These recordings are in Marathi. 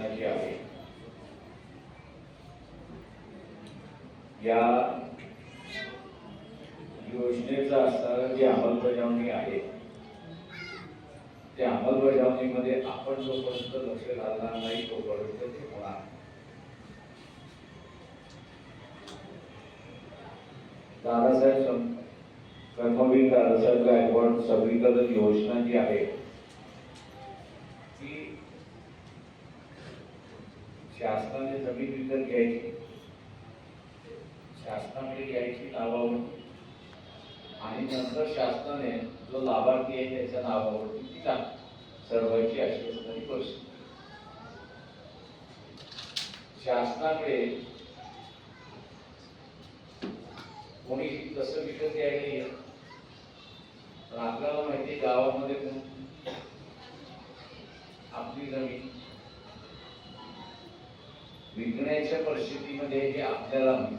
आहे. या योजनेचा असणारं जी अंमलबजावणी आहे त्या अंमलबजावणीमध्ये आपण जोपर्यंत लक्ष घालणार नाही तोपर्यंत ते होणार दादासाहेब कर्मवीर दादासाहेब गायकवाड सगळीकडे योजना जी आहे ती शासनाने जमीन विकत घ्यायची. शासनाकडे घ्यायची नावावर आणि नंतर शासनाने जो लाभार्थी आहे त्याच्या नावावरती ती टाक सर्वांची अशी असणारी शासनाकडे कोणी तसं विकत घ्यायला येत पण आपल्याला माहिती आहे गावामध्ये आपली जमीन. विकण्याच्या परिस्थितीमध्ये हे आपल्याला माहिती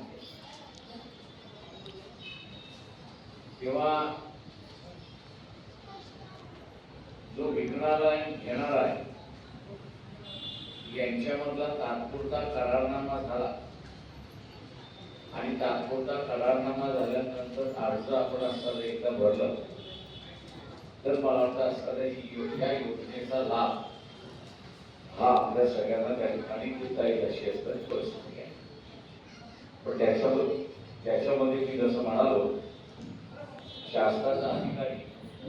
किंवा जो विकणारा आणि घेणारा आहे यांच्यामधला तात्पुरता करारनामा झाला. आणि तात्पुरता करारनामा झाल्यानंतर अर्ज आपण असताना एकदा भरलं. तर मला वाटतं असताना या योजनेचा लाभ हा आपल्या सगळ्यांना त्या ठिकाणी घेता येईल अशी असणारी परिस्थिती आहे. पण त्याच्यामध्ये त्याच्यामध्ये मी जसं म्हणालो शासनाचा अधिकारी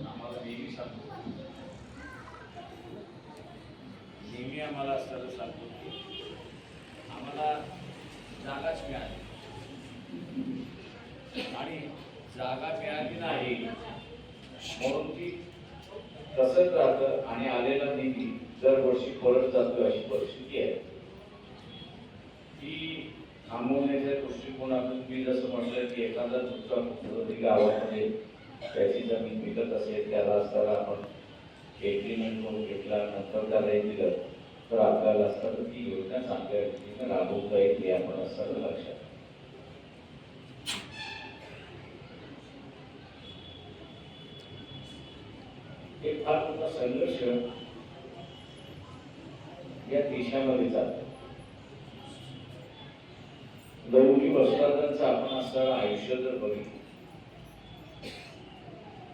आम्हाला नेहमी सांगतो. नेहमी आम्हाला असताना सांगतो की आम्हाला जागाच मिळाली. आणि जागा मिळाली नाही म्हणून ती तसंच राहतं आणि आलेला निधी दरवर्षी परत जातोय अशी परिस्थिती आहे. ती थांबवण्याच्या दृष्टिकोनातून मी जसं म्हटलं की एखादा दुसरा कुठलंतरी गावामध्ये त्याची जमीन विकत असेल त्याला असताना आपण एग्रीमेंट करून घेतला नंतर त्याला हे दिलं तर आपल्याला असताना ती योजना चांगल्या रीतीने राबवता येईल हे आपण असं लक्षात एक फार मोठा संघर्ष या देशामध्ये जात लवली वस्त्रादांचं आपण असं आयुष्य जर बघितलं.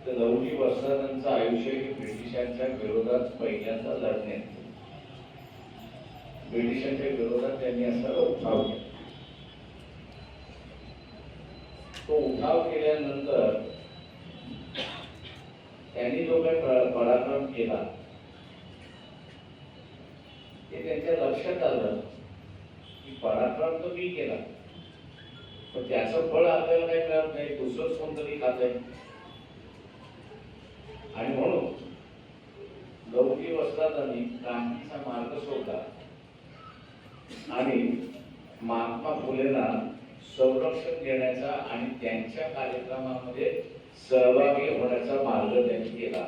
तर लवली वस्त्रादांचं आयुष्य हे ब्रिटिशांच्या विरोधात पहिल्यांदा लढण्यात ब्रिटिशांच्या विरोधात त्यांनी असा उठाव केला. तो उठाव केल्यानंतर त्यांनी जो काही पराक्रम केला त्यांच्या लक्षात आलं की पराक्रम तर मी केला. पण त्याचं फळ आपल्याला काही मिळत नाही दुसरंच कोणतरी खात आहे. आणि म्हणून लौकी वस्त्रादांनी क्रांतीचा मार्ग सोडला. आणि महात्मा फुलेंना संरक्षण देण्याचा आणि त्यांच्या कार्यक्रमामध्ये सहभागी होण्याचा मार्ग त्यांनी केला.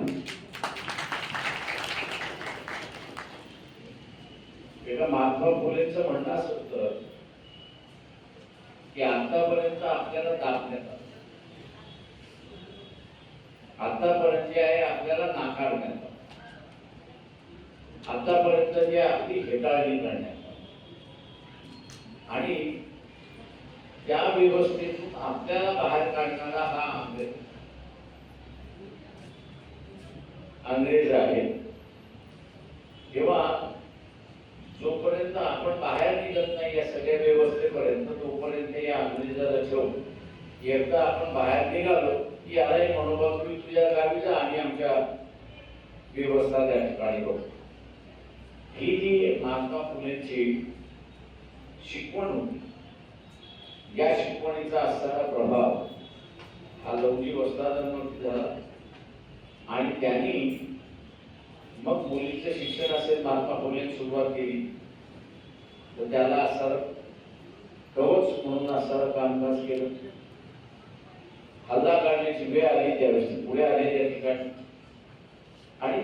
तेव्हा महात्मा फुलेंचं म्हणणं असं होतं की आतापर्यंत आपल्याला दाबण्यात आलं आतापर्यंत जे आहे आपल्याला नाकारण्यात आलं आतापर्यंत जे आपली हेटाळणी करण्यात आणि त्या व्यवस्थेतून आपल्याला बाहेर काढणारा हा अंग्रेज. अंग्रेज आहे. तेव्हा जोपर्यंत आपण बाहेर निघत नाही या सगळ्या व्यवस्थेपर्यंत तोपर्यंत या अंग्रेजाला ठेवून एकदा आपण बाहेर निघालो की यालाही मनोभाव तुम्ही तुझ्या गावी जा आणि आमच्या व्यवस्था त्या ठिकाणी बघ. ही जी महात्मा फुलेची शिकवण होती या शिकवणीचा असणारा प्रभाव हा लवजी वस्त्रादांवरती झाला. आणि त्यांनी मग मुलीचं शिक्षण असेल महात्मा फुलेंनी सुरुवात केली. तर त्याला असं कवच म्हणून असणारं कामकाज केलं. हल्ला काढण्याची वेळ आली त्यावेळेस पुढे आले त्या ठिकाणी. आणि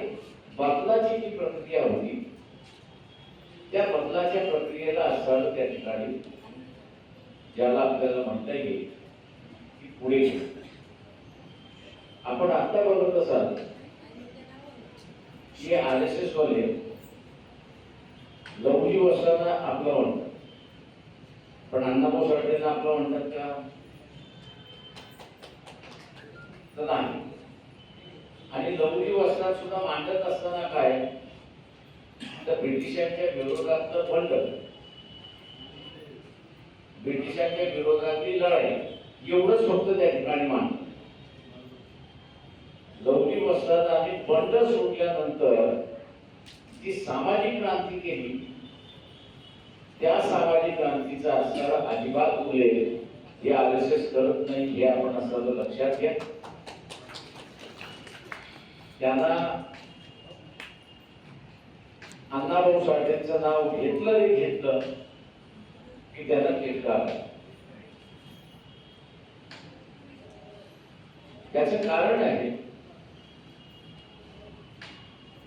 बदलाची जी प्रक्रिया होती त्या बदलाच्या प्रक्रियेला असणारं त्या ठिकाणी ज्याला आपल्याला म्हणता येईल की पुढे आपण आता बघत असाल हे आर एस एस वाले लवली वस्ताना आपलं म्हणतात. पण अण्णाभाऊ साठेंना आपलं म्हणतात का? तर नाही. आणि लवली वस्त्रात सुद्धा मांडत असताना काय? तर ब्रिटिशांच्या विरोधातलं बंड ब्रिटिशांच्या विरोधातली लढाई एवढंच फक्त त्या ठिकाणी मांडलं लौकिक वस्त्रात आम्ही बंड सोडल्यानंतर जी सामाजिक क्रांती केली. त्या सामाजिक क्रांतीचा असणारा अजिबात उल्लेख हे आर एस एस करत नाही हे आपण असं लक्षात घ्या. त्यांना अण्णाभाऊ साठेंचं नाव घेतलं रे घेतलं की त्यांना चिटका त्याचं कारण आहे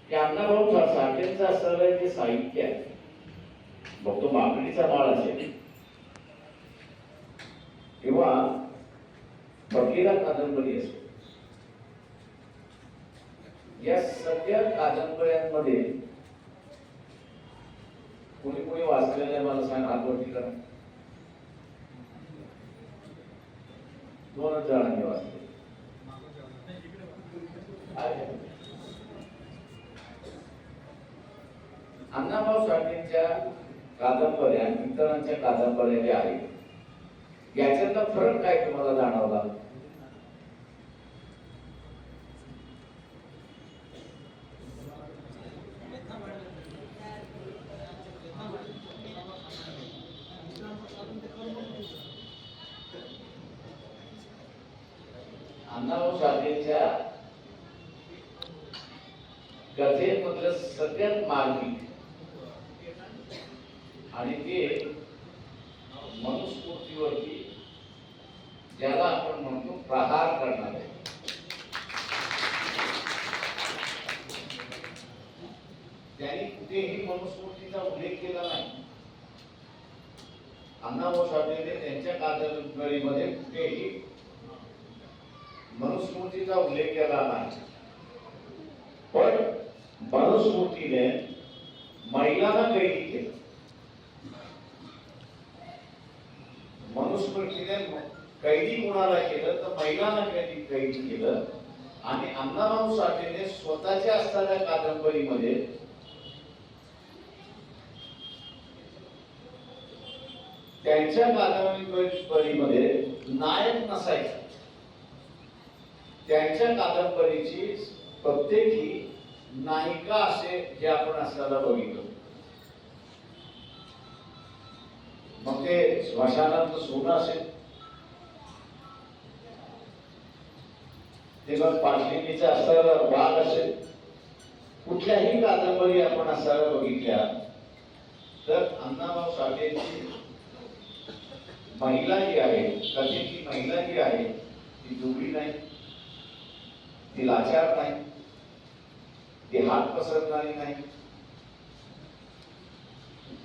की अण्णाभाऊ सा- साठेंचं असणारं जे साहित्य आहे. मग तो माकडीचा माळ असेल. किंवा फकीरा कादंबरी असेल. या सगळ्या कादंबऱ्यांमध्ये कोणी कोणी वाचलेल्या मला सांग हातवरती करा दोनच जणांनी वाचले अण्णाभाऊ साठेंच्या कादंबऱ्या आणि इतरांच्या कादंबऱ्या ज्या आहेत याच्यातला फरक काय तुम्हाला जाणवला अण्णाभाऊ साठेंच्या कथेमधलं सगळ्यात मार्मिक आणि ते मनुस्मृतीवरती ज्याला आपण म्हणतो प्रहार करणार आहे त्यांनी कुठेही मनुस्मृतीचा उल्लेख केला नाही अण्णाभाऊ साठेने त्यांच्या कादंबरीमध्ये कुठेही मनुस्मृतीचा उल्लेख केला नाही. पण मनुस्मृतीने महिलांना कैदी केलं. मनुस्मृतीने कैदी कुणाला केलं? तर महिलांना कैदी कैदी केलं. आणि अण्णाभाऊ साठेने स्वतःच्या असणाऱ्या कादंबरीमध्ये त्यांच्या कादंबरीमध्ये नायक नसायचा. त्यांच्या कादंबरीची प्रत्येकी नायिका असे हे आपण असताना बघितलं. मग ते स्मशानातलं सोनं असेल. ते मग पाटलिनीचा असणारा वाघ असेल. कुठल्याही कादंबरी आपण असताना बघितल्या तर अण्णाभाऊ साठेची महिला जी आहे कथेची महिला जी आहे ती दुबळी नाही. ती लाचार नाही. ती हात पसरणारी नाही.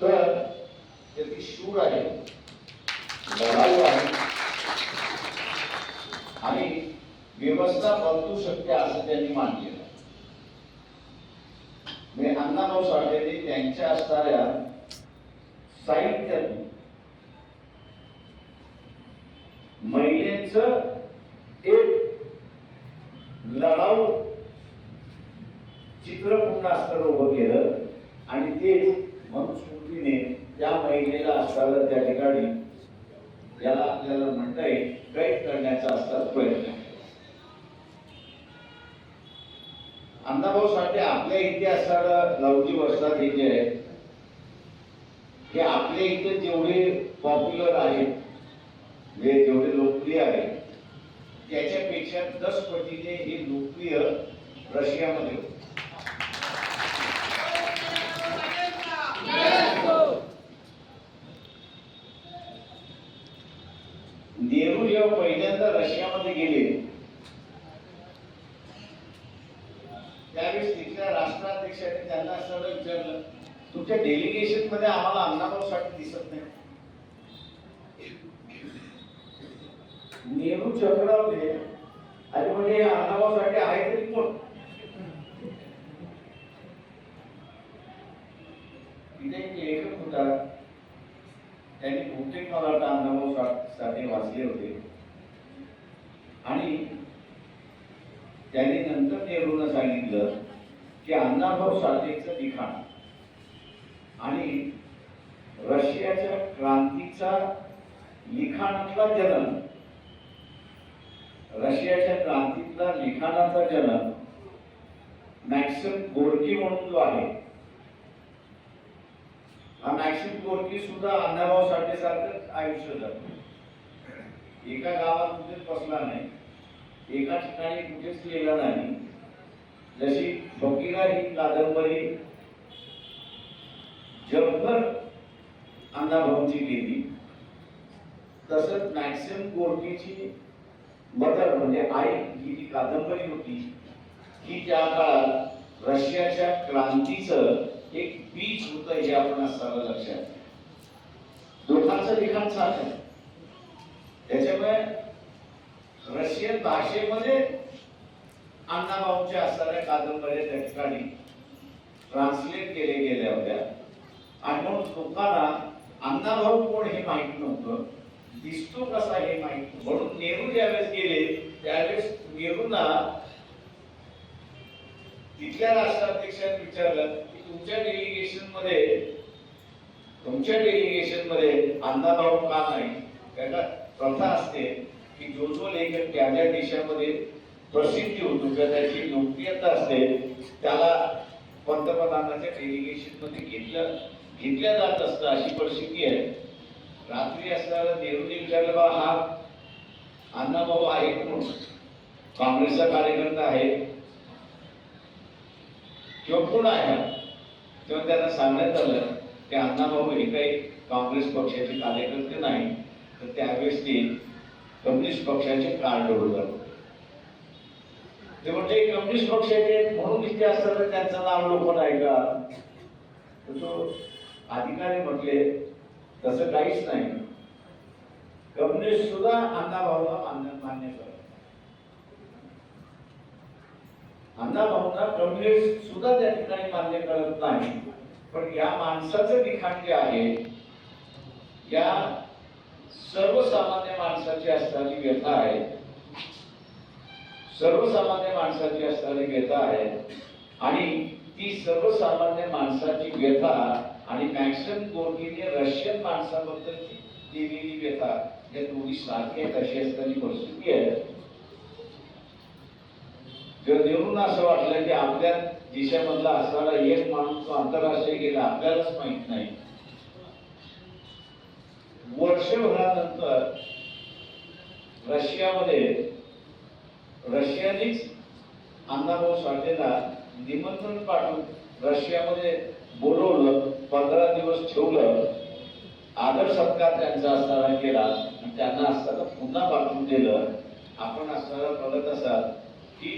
तर ती शूर आहे लढाऊ आहे आणि व्यवस्था बदलू शकते असं त्यांनी मानलेलं मी म्हणजे अण्णाभाऊ साठेने त्यांच्या असणाऱ्या साहित्यातून महिलेच एक लढाऊ. चित्र पुन्हा असताना उभं केलं आणि तेच मनुस्मृतीने त्या महिलेला असताना त्या ठिकाणी याला आपल्याला म्हणता येईल कैद करण्याचा असतात प्रयत्न. अण्णाभाऊ साठे आपल्या इतिहासाला लवजी वर्षात हे जे आहे हे आपल्या इथे जेवढे पॉप्युलर आहेत म्हणजे जेवढे लोकप्रिय आहेत त्याच्यापेक्षा दस पटीने हे लोकप्रिय रशियामध्ये होते. नेहरू जेव्हा पहिल्यांदा रशियामध्ये गेले त्यावेळेस तिथल्या राष्ट्राध्यक्षाने त्यांना असं विचारलं तुमच्या डेलिगेशनमध्ये आम्हाला अण्णाभाऊ साठे दिसत नाही नेहरू चक्रावले आणि म्हणजे अण्णाभाऊ साठे आहे तरी कोण तिथे एक लेखक होता त्यांनी बहुतेक मला वाटतं अण्णाभाऊ सा- साठे वाचले होते आणि त्यांनी नंतर नेहरूंना सांगितलं की अण्णाभाऊ साठेचं लिखाण. आणि रशियाच्या क्रांतीचा लिखाणातला जन्म रशियाच्या क्रांतीतला लिखाणाचा जन्म मॅक्सिम गोरकी म्हणून जो आहे हा मॅक्सिम गोरकी सुद्धा अण्णाभाऊ साठे सारखंच आयुष्य जात एका गावात कुठेच बसला नाही एका ठिकाणी कुठेच लिहिला नाही. जशी फकीरा ही कादंबरी जगभर अण्णाभाऊंची गेली तसंच मॅक्सिम गोर्कीची मदर म्हणजे आई ही जी कादंबरी होती ही त्या काळात रशियाच्या क्रांतीचं एक बीज होतं हे आपण असताना लक्षात दोघांचं लिखाण सारखं आहे. त्याच्यामुळे रशियन भाषेमध्ये अण्णाभाऊंच्या असणाऱ्या कादंबऱ्या त्या ठिकाणी ट्रान्सलेट केले गेल्या होत्या आणि म्हणून लोकांना अण्णाभाऊ कोण हे माहीत नव्हतं. दिसतो कसा हे माहीत म्हणून नेहरू ज्यावेळेस गेले त्यावेळेस नेहरूंना तिथल्या राष्ट्राध्यक्षांनी विचारलं की तुमच्या डेलिगेशनमध्ये तुमच्या डेलिगेशनमध्ये अण्णाभाऊ का नाही? त्याला प्रथा असते की जो जो लेखक त्या त्या देशामध्ये प्रसिद्धी होतो. किंवा त्याची लोकप्रियता असते त्याला पंतप्रधानाच्या डेलिगेशनमध्ये घेतलं घेतल्या जात असतं अशी परिस्थिती आहे. रात्री असताना नेहरूने विचारलं बा हा अण्णाभाऊ आहे कोण काँग्रेसचा कार्यकर्ता आहे किंवा कोण आहे तेव्हा त्यांना सांगण्यात आलं की अण्णाभाऊ हे काही काँग्रेस पक्षाचे कार्यकर्ते नाही तर त्यावेळेस ते कम्युनिस्ट पक्षाचे कार्ड होतं ते म्हणजे कम्युनिस्ट पक्षाचे म्हणून इथे असताना त्यांचं नाव लोक नाही का? तर तो अधिकारी म्हटले तसं काहीच नाही. कम्युनिस्ट सुद्धा अण्णाभाऊला मान्य मान्य करत अण्णाभाऊंना कम्युनिस्ट सुद्धा त्या ठिकाणी मान्य करत नाही. पण या माणसाचं लिखाण जे आहे. या सर्वसामान्य माणसाची असणारी व्यथा आहे. सर्वसामान्य माणसाची असणारी व्यथा आहे. आणि ती सर्वसामान्य माणसाची व्यथा आणि मॅक्सिम गोर्कीने रशियन माणसाबद्दलची दिलेली व्यथा या दोन्ही सारखी आहेत अशी असणारी परिस्थिती आहे. जर नेहरूंना असं वाटलं की आपल्या देशामधला असणारा एक माणूस आंतरराष्ट्रीय गेला आपल्यालाच माहीत नाही. वर्षभरानंतर रशियामध्ये रशियानेच अण्णाभाऊ साठेला निमंत्रण पाठवून रशियामध्ये बोलवलं पंधरा दिवस ठेवलं. आदर सत्कार त्यांचा असताना केला आणि त्यांना असताना पुन्हा पाठवून दिलं. आपण असताना बघत असाल की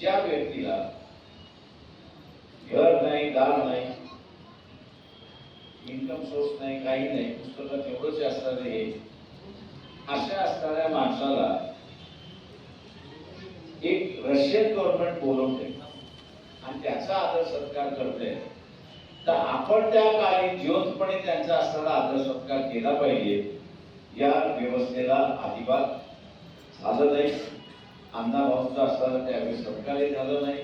ज्या व्यक्तीला घर नाही दार नाही इन्कम सोर्स नाही काही नाही पुस्तकात एवढंच असणारे हे अशा असणाऱ्या माणसाला एक रशियन गव्हर्नमेंट बोलवते आणि त्याचा आदर सत्कार करते तर आपण त्या काळी जिवंतपणे त्यांचा असणारा आदर सत्कार केला पाहिजे. या व्यवस्थेला अजिबात झालं नाही. अण्णाभाऊंचा असताना त्यावेळी सत्कारही झालं नाही.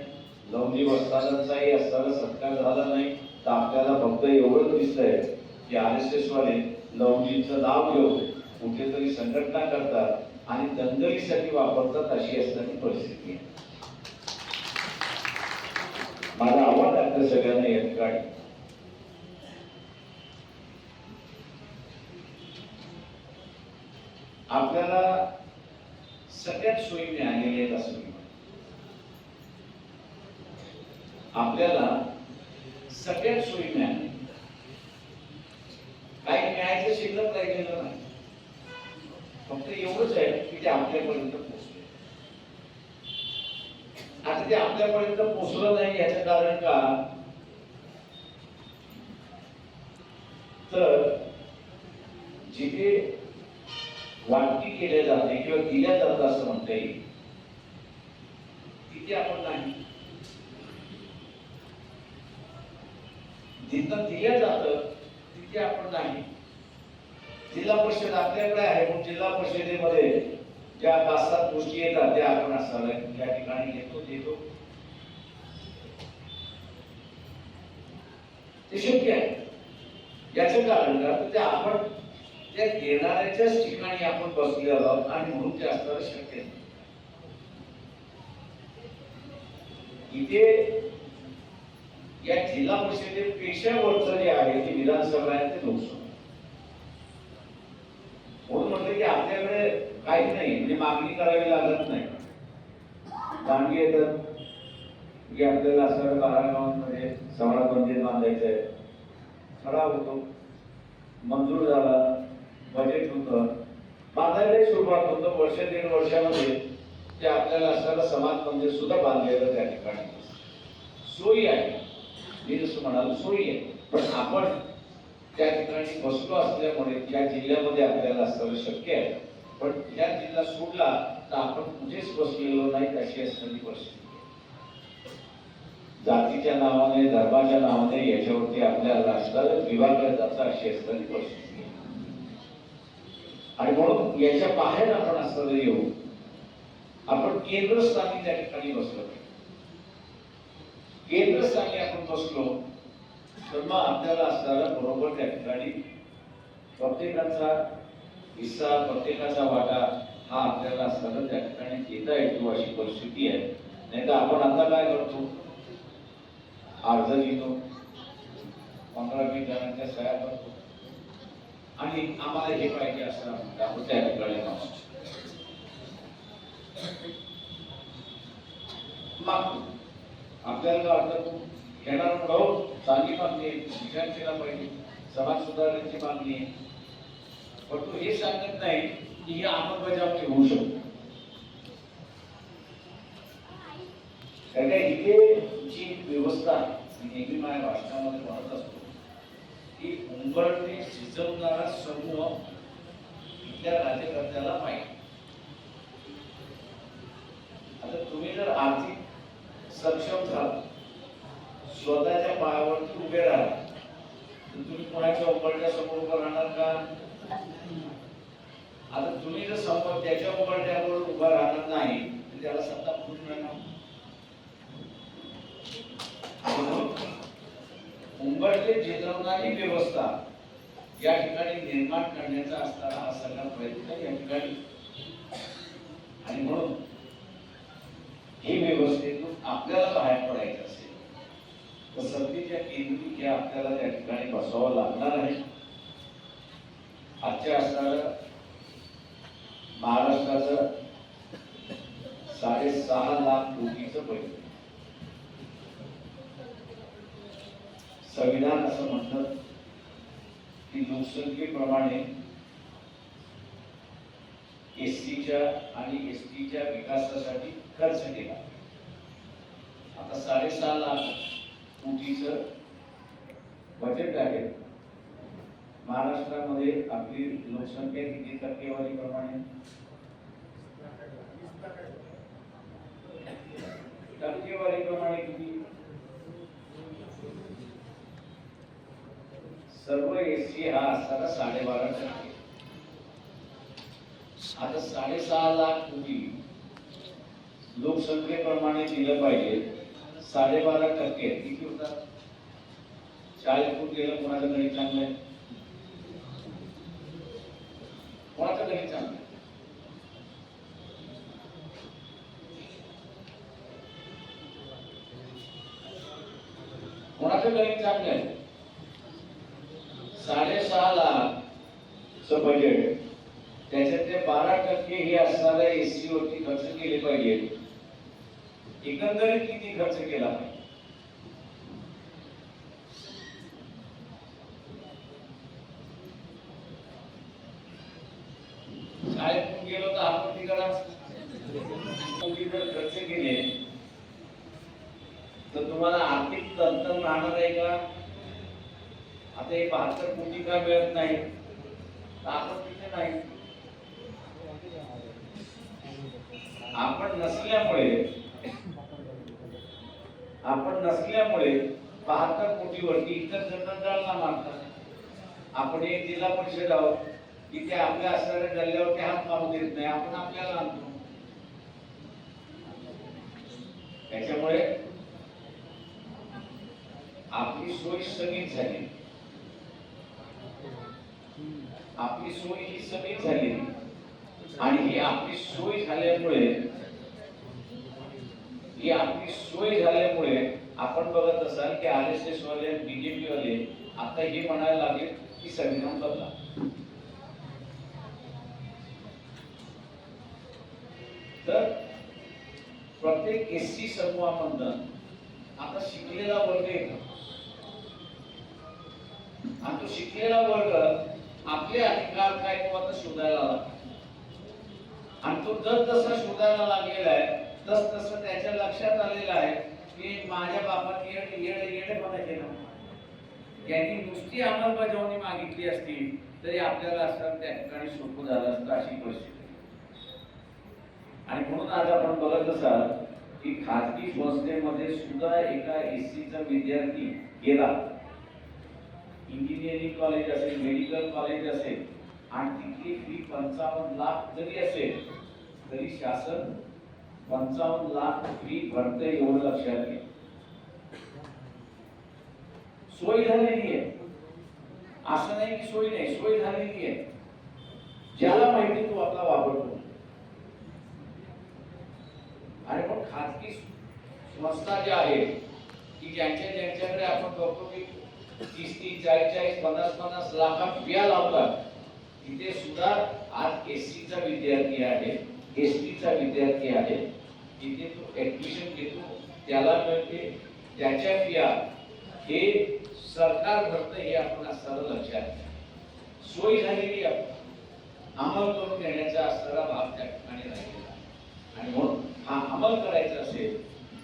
लवजी वस्तादांचाही असताना सत्कार झाला नाही. तर आपल्याला फक्त एवढंच दिसतंय की आर एस एसवाले वाले नाव घेऊन कुठेतरी संघटना करतात. आणि दंगलीसाठी वापरतात अशी असणारी परिस्थिती आहे. माझं आव्हान आहे आपल्या सगळ्यांना या ठिकाणी आपल्याला सगळ्यात सोयी मिळालेल्या आहेत असं मी आपल्याला सगळ्यात सोयी मिळाली काही मिळायचं शिल्लक राहिलेलं नाही. फक्त एवढंच आहे की ते आपल्यापर्यंत पोहोचले. आता ते आपल्यापर्यंत पोहोचलं नाही याचं कारण का? तर जिथे वाटणी केल्या जाते किंवा दिल्या जातात असं म्हणता येईल तिथे आपण नाही. जिथं दिलं जात तिथे आपण नाही. जिल्हा परिषद आपल्याकडे आहे पण जिल्हा परिषदेमध्ये ज्या पाच सात गोष्टी येतात त्या आपण असाव्या या ठिकाणी घेतो देतो ते शक्य आहे. याचं कारण का? ते आपण त्या येणाऱ्याच्याच ठिकाणी आपण बसलेलो आहोत आणि म्हणून ते असणार शक्य नाही. इथे या जिल्हा परिषदेपेक्षा वरचं जे आहे ते विधानसभा आहे ते लोकसभा म्हणून म्हटलं की आपल्याकडे काही नाही म्हणजे मागणी करावी लागत नाही. दांडगी येतात की आपल्याला असं बारा सवळा मंदिर बांधायचं आहे ठराव होतो. मंजूर झाला बजेट होतं. बांधायला सुरुवात होतं. वर्ष दीड वर्षामध्ये ते आपल्याला असणारं समाज मंदिर सुद्धा बांधलेलं त्या ठिकाणी. सोयी आहे. मी जसं म्हणाल सोयी आहे. पण आपण त्या ठिकाणी बसलो असल्यामुळे या जिल्ह्यामध्ये आपल्याला असणं शक्य आहे पण या जिल्हा सोडला तर आपण कुठेच बसलेलो नाही अशी असणारी परिस्थिती. जातीच्या नावाने धर्माच्या नावाने याच्यावरती आपल्या राष्ट्राला विभागल्या जातं अशी असणारी परिस्थिती आणि म्हणून याच्या बाहेर आपण असं येऊ. आपण केंद्रस्थानी त्या ठिकाणी बसलो केंद्रस्थानी आपण बसलो तर मग आपल्याला असणारा बरोबर त्या ठिकाणी प्रत्येकाचा हिस्सा प्रत्येकाचा वाटा हा आपल्याला असताना त्या ठिकाणी घेता येतो अशी परिस्थिती आहे. नाही तर आपण आता काय करतो? अर्ज लिहितो. पंधरा वीस जणांच्या सह्या करतो. आणि आम्हाला हे पाहिजे असं आपण त्या ठिकाणी मागतो. आपल्याला वाटतं? वाटतं घेणार चांगली मागणी आहे विचार केला पाहिजे समाज सुधारण्याची मागणी आहे. पण तो हे सांगत नाही की ही अंमलबजावणी होऊ शकतो. कारण इथे जी व्यवस्था नेहमी माझ्या भाषणामध्ये म्हणत असतो की उंबरते शिजवणारा समूह इथल्या राज्यकर्त्याला पाहिजे आता तुम्ही जर आर्थिक सक्षम झाला स्वतःच्या पायावर उभे राहा. तुम्ही कोणाच्या उंबरट्या समोर उभं राहणार का? आता तुम्ही जर समोर त्याच्या उंबरट्यावर उभा राहणार नाही तर त्याला सत्ता कुठून राहणार म्हणून उंबरटे जिजवणारी व्यवस्था या ठिकाणी निर्माण करण्याचा असणारा हा सगळा प्रयत्न या ठिकाणी. आणि म्हणून ही व्यवस्थेतून आपल्याला बाहेर पडायचं. तर संधीच्या केंद्री आपल्याला त्या ठिकाणी बसावं लागणार आहे. आजच्या असणारं महाराष्ट्राचं साडेसहा लाख कोटीचं बैठक संविधान असं म्हणतं की लोकसंख्येप्रमाणे एस टीच्या आणि एस टीच्या विकासासाठी खर्च केला. आता साडेसहा लाख कोटीचं बजेट आहे महाराष्ट्रामध्ये आपली लोकसंख्या किती टक्केवारी प्रमाणे टक्केवारी प्रमाणे किती? सर्व एसी हा असताना साडेबारा टक्के. आता साडेसहा लाख कोटी लोकसंख्येप्रमाणे दिलं पाहिजे. साडेबारा टक्के किती होतात चाळीस फूट गेलं कोणाचं गणित चांगलं। आहे कोणाचं गणित चांगलं। कोणाचं गणित चांगलं। आहे साडेसहा बजेट त्याच्यातले बारा टक्के हे असणाऱ्या एसटी वरती खर्च केले पाहिजे एकंदरीत किती खर्च केला? पाहिजे गेलो तर आपण करा खर्च केले? तर तुम्हाला आर्थिक तंत्र राहणार आहे का? आता हे बहात्तर कोटी का मिळत नाही तर आपण तिथे नाही आपण नसल्यामुळे आपण नसल्यामुळे बहात्तर कोटीवरती इतर जण जालना मागतात आपण एक जिल्हा परिषद आहोत की ते आपल्या असणाऱ्या गल्ल्यावरती हात मारू देत नाही आपण आपल्याला आणतो. त्याच्यामुळे आपली सोय स्थगित झाली. आपली सोय ही स्थगित झाली. आणि ही आपली सोय झाल्यामुळे ही आपली सोय झाल्यामुळे आपण बघत असाल की आर एस एस वाले बीजेपी वाले आता हे म्हणायला लागले की संविधान बदला तर प्रत्येक एस सी समूहामधन आता शिकलेला वर्ग येतो आणि तो शिकलेला वर्ग आपले अधिकार काय तो आता शोधायला लागला. आणि तो जस जसा शोधायला लागलेला आहे तस तसं त्याच्या लक्षात आलेलं आहे की माझ्या बापात येड येड येड म्हणायचे ना त्यांनी नुसती अंमलबजावणी मागितली असती तरी आपल्याला असं त्या ठिकाणी सोपं झालं असतं अशी परिस्थिती. आणि म्हणून आज आपण बघत असाल की खाजगी संस्थेमध्ये सुद्धा एका एस चा विद्यार्थी गेला. इंजिनिअरिंग कॉलेज असेल मेडिकल कॉलेज असेल आणि तिथली फी पंचावन्न लाख जरी असेल तरी शासन पंचावन्न लाख फी भरते एवढं लक्षात घ्या. सोय झालेली आहे. असं नाही की सोय नाही सोय झालेली आहे. ज्याला माहिती तो आपला वापरतो आणि मग खाजगी संस्था ज्या आहेत की ज्यांच्या ज्यांच्याकडे आपण बघतो की तीस तीस चाळीस चाळीस पन्नास पन्नास लाख बिया लावतात तिथे सुद्धा आज एस चा विद्यार्थी आहे एस चा विद्यार्थी आहे तिथे तो ऍडमिशन घेतो त्याला मिळते त्याच्या बिया हे सरकार भरतं हे आपण असताना लक्षात घ्या सोय झालेली आहे. अंमल करून देण्याचा असणारा भाग त्या ठिकाणी राहिलेला आणि म्हणून हा अंमल करायचा असेल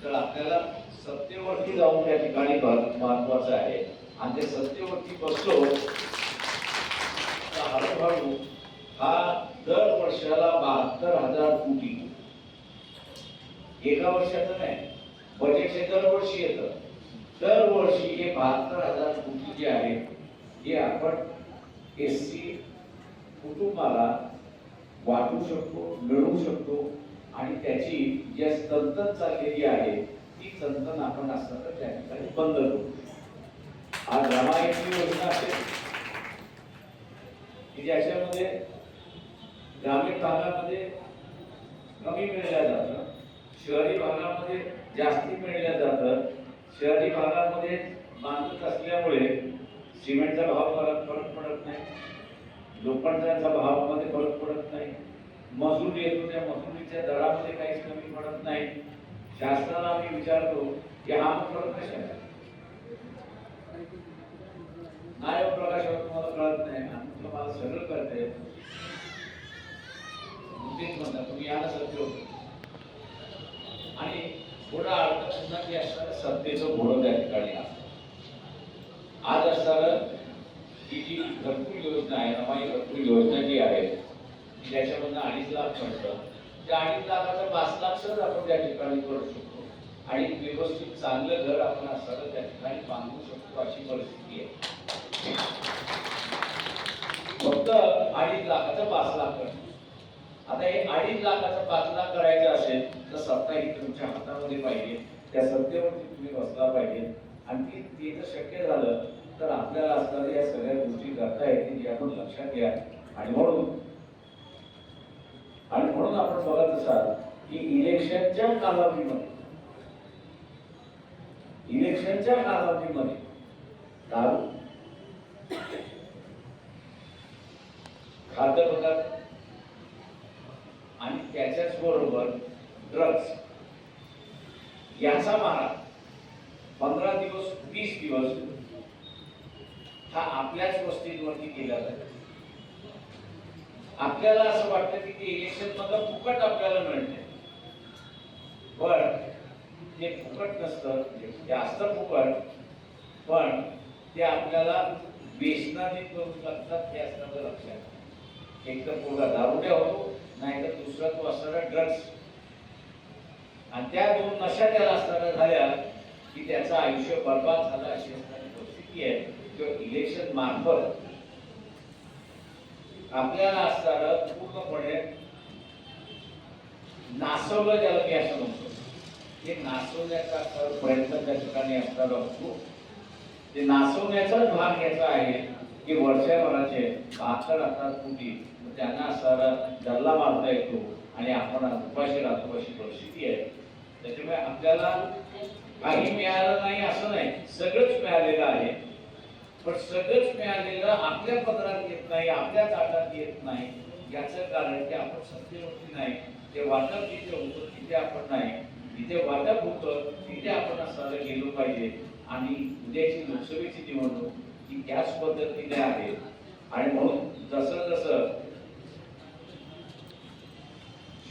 तर आपल्याला सत्तेवरती जाऊन त्या ठिकाणी महत्वाचं आहे. आणि ते सत्तेवरती बसलो तर हळूहळू हा दर वर्षाला बहात्तर हजार कोटी. एका वर्षाचं नाही बजेट हे दरवर्षी येतं. दरवर्षी हे बहात्तर हजार कोटी जे आहे हे आपण एस सी कुटुंबाला वाटू शकतो मिळवू शकतो. आणि त्याची जी तंतन चाललेली आहे ती संतन आपण असताना त्या ठिकाणी बंद करू. आज रामायणची योजना असेल. की ज्याच्यामध्ये ग्रामीण भागामध्ये कमी मिळल्या जातं शहरी भागामध्ये जास्ती मिळल्या जातं शहरी भागामध्ये बांधत असल्यामुळे सिमेंटचा भाव फरक फरक पडत नाही. लोखंडाचा भावामध्ये फरक पडत नाही. मजूर येतो त्या मजुरीच्या दरामध्ये काहीच कमी पडत नाही. शासनाला आम्ही विचारतो की हा मग फरक कशाला नाही हो प्रकाशावर तुम्हाला कळत नाही आम्ही तुला मला सगळं कळतंय तेच म्हणतात तुम्ही या ना सत्य होतं आणि थोडा अर्थ पुन्हा की असणारं सत्तेचं घोडं त्या ठिकाणी असतं आज असणारं ही जी घरकुल योजना आहे रमाई घरकुल योजना जी आहे की ज्याच्यामधनं अडीच लाख मिळतं त्या अडीच लाखाचं पाच लाख सहज आपण त्या ठिकाणी करू शकतो. आणि व्यवस्थित चांगलं घर आपण असताना त्या ठिकाणी बांधू शकतो अशी परिस्थिती आहे. फक्त अडीच लाखाचं पाच लाख करणं आता हे अडीच लाखाचं पाच लाख करायचं असेल तर सत्ता ही तुमच्या हातामध्ये पाहिजे. त्या सत्तेवरती तुम्ही बसला पाहिजे. आणि ती ते जर शक्य झालं तर आपल्याला असणाऱ्या या सगळ्या गोष्टी करता येतील जे आपण लक्षात घ्या. आणि म्हणून आणि म्हणून आपण बघत असाल की इलेक्शनच्या कालावधीमध्ये इलेक्शनच्या कालावधीमध्ये दारू खाद्यपदार्थ आणि त्याच्याच बरोबर ड्रग्स याचा मारा पंधरा दिवस वीस दिवस हा आपल्याच वस्तींवरती केला जातो. आपल्याला असं वाटतं की ते इलेक्शन मधलं फुकट आपल्याला मिळते पण ते फुकट नसतं ते असतं फुकट पण ते आपल्याला वेचनाने करून लागतात हे असतं लक्षात एक तर पोरगा दारुड्या होतो नाही तर दुसरा तो असणारा ड्रग्स आणि त्या दोन नशा त्याला असताना झाल्या की त्याचं आयुष्य बर्बाद झालं अशी असणारी परिस्थिती आहे. किंवा इलेक्शन मार्फत आपल्याला असणार पूर्णपणे नासवलं ज्याला मी असं म्हणतो. ते नासवण्याचा प्रयत्न त्या ठिकाणी असणारा असतो. ते नासवण्याचाच भाग याचा आहे की वर्षभराचे बहात्तर असतात कुठे त्यांना असणारा डल्ला मारता येतो आणि आपण उपाशी राहतो अशी परिस्थिती आहे. त्याच्यामुळे आपल्याला काही मिळालं नाही असं नाही. सगळंच मिळालेलं आहे. पण सगळंच मिळालेलं आपल्या पदरात येत नाही आपल्या ताटात येत नाही. याचं कारण की आपण सत्तेवरती नाही. ते वाटप जिथे होतं तिथे आपण नाही. तिथे वाटप होतं तिथे आपण असायला गेलो पाहिजे. आणि उद्याची लोकसभेची निवडणूक ही त्याच पद्धतीने आहे. आणि म्हणून जसं जसं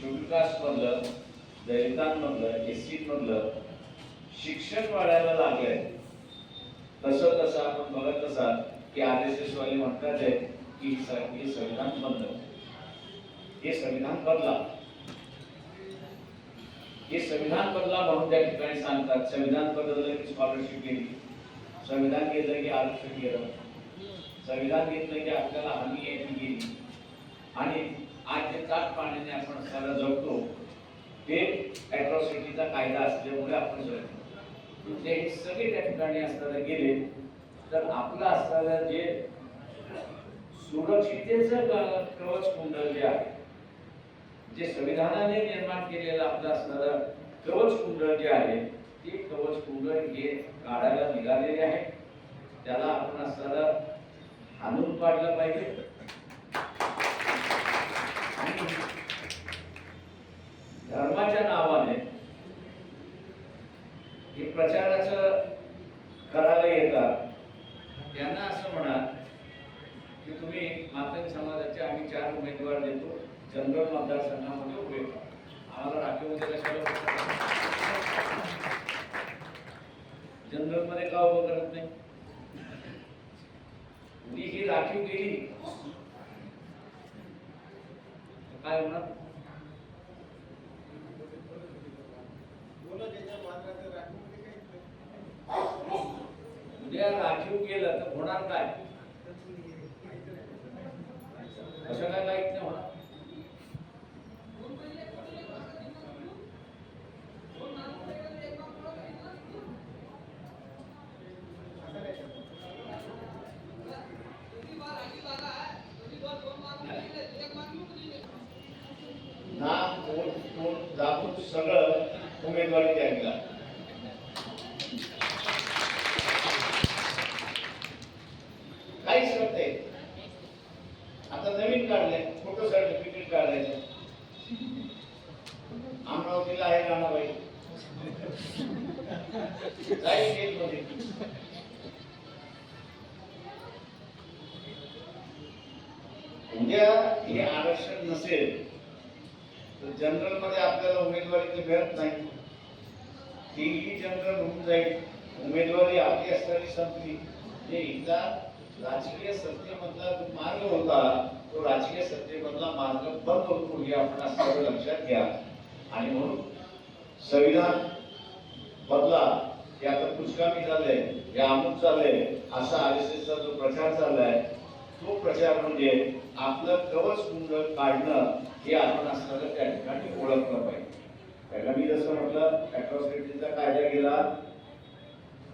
शिवविकास मधलं दलितांमधलं एस सीमधलं शिक्षण वाढायला लागलंय तसं तसं आपण बघत असाल की आर एस एस वाले म्हणतात आहे की हे संविधान बदल. हे संविधान बदला. हे संविधान बदला म्हणून त्या ठिकाणी सांगतात संविधान बदललं की स्कॉलरशिप गेली. संविधान घेतलं की आरक्षण गेलं. संविधान घेतलं की आपल्याला हमी यायची गेली. आणि आज जे ताट पाण्याने आपण सगळं जगतो ते अॅट्रॉसिटीचा कायदा असल्यामुळे आपण जगतो. म्हणजे हे सगळे त्या ठिकाणी असताना गेले. तर आपलं असणारं जे सुरक्षितेचं कवच कुंडल जे आहे जे संविधानाने निर्माण केलेलं आपलं असणारं कवच कुंडल जे आहे ते कवच कुंडल हे काढायला निघालेले आहे. त्याला आपण असणारं हाणून पाडलं पाहिजे. धर्माच्या नावाने हे प्रचाराचं करायला येतात. त्यांना असं म्हणा की तुम्ही मातंग समाजाचे आम्ही चार उमेदवार देतो जनरल मतदारसंघामध्ये उभे आम्हाला राखीव उद्या जनरलमध्ये का उभं करत नाही? मी ही राखीव गेली काय होणार? उद्या राखीव गेलं तर होणार काय? असं काय लाइट नाही होणार. ना कोण कोण दाखवून सगळं उमेदवारी द्यावी लागते काहीच करता येत नाही. आता नवीन काढलंय फोटो सर्टिफिकेट काढायचं अमरावतीला आहे राणाबाई जाईल जेलमध्ये. उद्या हे आरक्षण नसेल तर जनरलमध्ये आपल्याला उमेदवारी तर मिळत नाही तीही जनरल होऊन जाईल उमेदवारी आपली असताना संपली जे एकदा राजकीय सत्तेमधला जो मार्ग होता तो राजकीय सत्तेमधला मार्ग बंद होतो हे आपण असं लक्षात घ्या आणि म्हणून संविधान बदला हे आता पुष्कामी झालंय हे अमुक झालंय असा आर एस एसचा जो प्रचार चाललाय विचार म्हणजे आपलं कवच कुंड काढणं हे आपण असणारं त्या ठिकाणी ओळखलं पाहिजे. त्याला मी जसं म्हटलं अॅट्रॉसिटीचा कायदा गेला.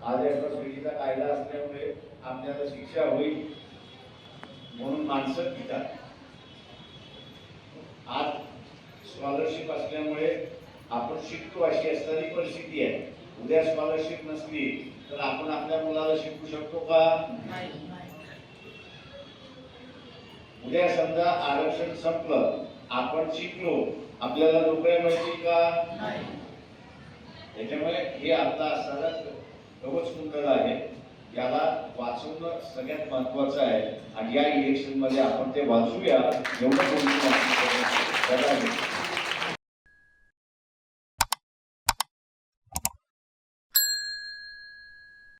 आज अॅट्रॉसिटीचा कायदा असल्यामुळे आपल्याला शिक्षा होईल म्हणून माणसं घेतात. आज स्कॉलरशिप असल्यामुळे आपण शिकतो अशी असणारी परिस्थिती आहे. उद्या स्कॉलरशिप नसली तर आपण आपल्या मुलाला शिकू शकतो का? नाही. उद्या समजा आरक्षण संपलं आपण शिकलो आपल्याला नोकऱ्या मिळतील का? त्याच्यामुळे हे आता असणारं कवच कुंडल आहे. याला वाचवणं सगळ्यात महत्वाचं आहे. आणि या इलेक्शनमध्ये आपण ते वाचूया एवढं